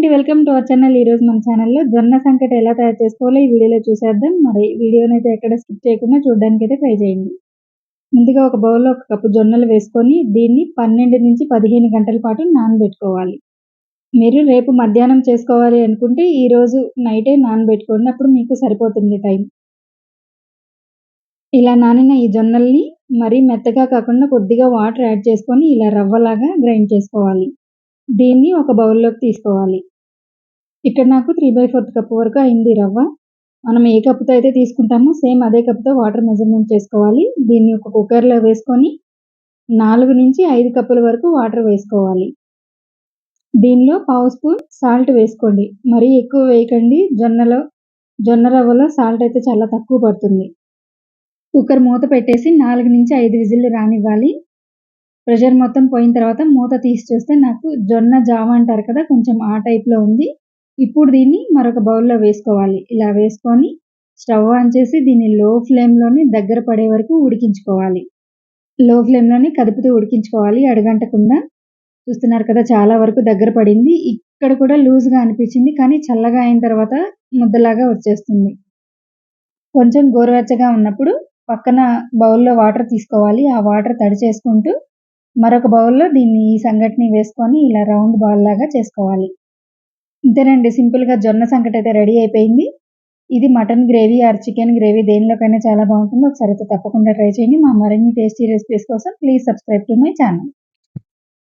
అండి. Welcome to our channel. ఈరోజు మన ఛానల్‌లో జొన్న సంకట ఎలా తయారు చేసుకోవాలో ఈ వీడియోలో చూసేద్దాం. మరి వీడియోని అయితే ఎక్కడ స్కిప్ చేయకుండా చూడడానికైతే ట్రై చేయండి. ముందుగా ఒక బౌల్‌లో ఒక కప్పు జొన్నలు వేసుకొని దీన్ని 12-15 గంటల పాటు నానబెట్టుకోవాలి. మీరు రేపు మధ్యాహ్నం చేసుకోవాలి అనుకుంటే ఈరోజు నైటే నానబెట్టుకోండి. అప్పుడు మీకు సరిపోతుంది టైం. ఇలా నానిన ఈ జొన్నల్ని మరీ మెత్తగా కాకుండా కొద్దిగా వాటర్ యాడ్ చేసుకొని ఇలా రవ్వలాగా గ్రైండ్ చేసుకోవాలి. దీన్ని ఒక బౌల్‌లోకి తీసుకోవాలి. ఇక్కడ నాకు 3/4 కప్ వరకు అయింది రవ్వ. మనం ఏ కప్తో అయితే తీసుకుంటామో సేమ్ అదే కప్‌తో వాటర్ మెజర్‌మెంట్ చేసుకోవాలి. దీన్ని ఒక కుక్కర్‌లో వేసుకొని 4-5 కప్పుల వరకు వాటర్ వేసుకోవాలి. దీనిలో పావు స్పూన్ సాల్ట్ వేసుకోండి. మరీ ఎక్కువ వేయకండి. జొన్నలో జొన్న రవ్వలో సాల్ట్ అయితే చాలా తక్కువ పడుతుంది. కుక్కర్ మూత పెట్టేసి 4-5 విజిల్లు రానివ్వాలి. ప్రెషర్ మొత్తం పోయిన తర్వాత మూత తీసి చూస్తే నాకు జొన్న జామ అంటారు కదా! కొంచెం ఆ టైప్‌లో ఉంది. ఇప్పుడు దీన్ని మరొక బౌల్‌లో వేసుకోవాలి. ఇలా వేసుకొని స్టవ్ ఆన్ చేసి దీన్ని లో ఫ్లేమ్‌లోనే దగ్గర పడే వరకు ఉడికించుకోవాలి. లో ఫ్లేమ్‌లోనే కదుపుతూ ఉడికించుకోవాలి అడగంటకుండా చూస్తున్నారు కదా! చాలా వరకు దగ్గర పడింది. ఇక్కడ కూడా లూజ్‌గా అనిపించింది. కానీ చల్లగా అయిన తర్వాత ముద్దలాగా వచ్చేస్తుంది. కొంచెం గోరువెచ్చగా ఉన్నప్పుడు పక్కన బౌల్‌లో వాటర్ తీసుకోవాలి. ఆ వాటర్ తడి చేసుకుంటూ మరొక బౌల్‌లో దీన్ని ఈ సంగటిని వేసుకొని ఇలా రౌండ్ బాల్ లాగా చేసుకోవాలి. ఇంతేనండి సింపుల్‌గా జొన్న సంకట అయితే రెడీ అయిపోయింది. ఇది mutton gravy or chicken gravy దేనిలోకైనా చాలా బాగుంటుంది. ఒకసారి అయితే తప్పకుండా ట్రై చేయండి. మా మరిన్ని టేస్టీ రెసిపీస్ కోసం please subscribe to my channel.